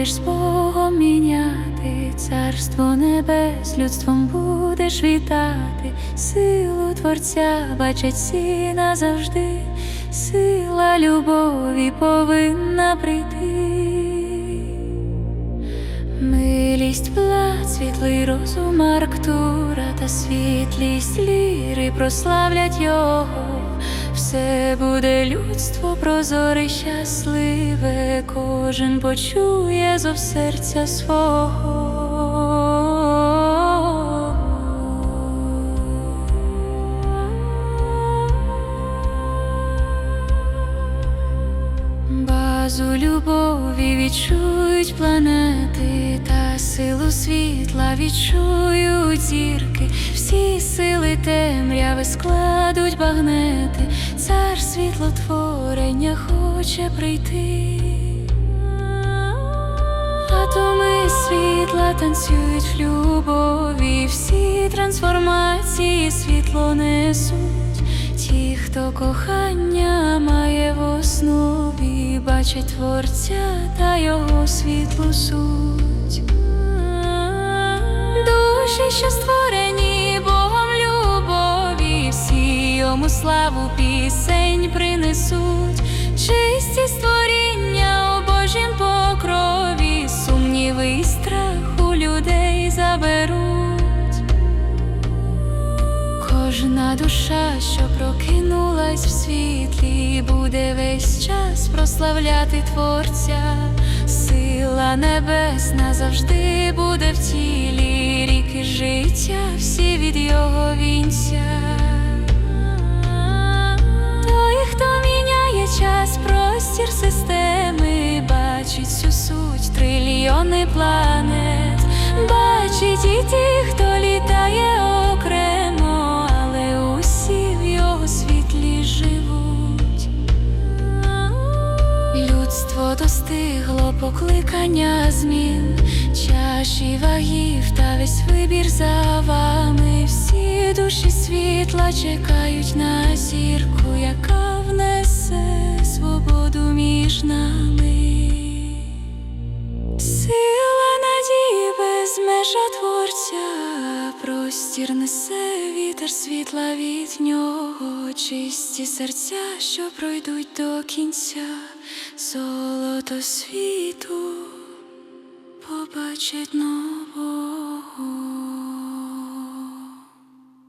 будеш з Богом міняти, царство небес людством будеш вітати, силу Творця бачить всі назавжди, сила любові повинна прийти. Милість, плат, світлий розум Арктура та світлість ліри прославлять його. Все буде людство прозоре, щасливе, кожен почує зов серця свого. Базу любові відчують планети, та силу світла відчують зірки, всі сили темряви складуть багнети, цар світлотворення хоче прийти. Атоми світла танцюють в любові, всі трансформації світло несуть. Ті, хто кохання має в основі, бачать творця та його світлу суть. Душі, що створені йому славу пісень принесуть, чисті створіння у Божім покрові, сумніви і страх у людей заберуть. Кожна душа, що прокинулась в світлі, буде весь час прославляти Творця, сила небесна завжди буде в тілі, ріки життя, всі від його вінця. Трильйони планет, бачить і ті, хто літає окремо, але усі в його світлі живуть. Людство достигло покликання змін, чаші вагів та весь вибір за вами. Всі душі світла чекають на зірку, яка внесе свободу між нами. Простір несе вітер світла від нього, чисті серця, що пройдуть до кінця, золото світу побачить нового.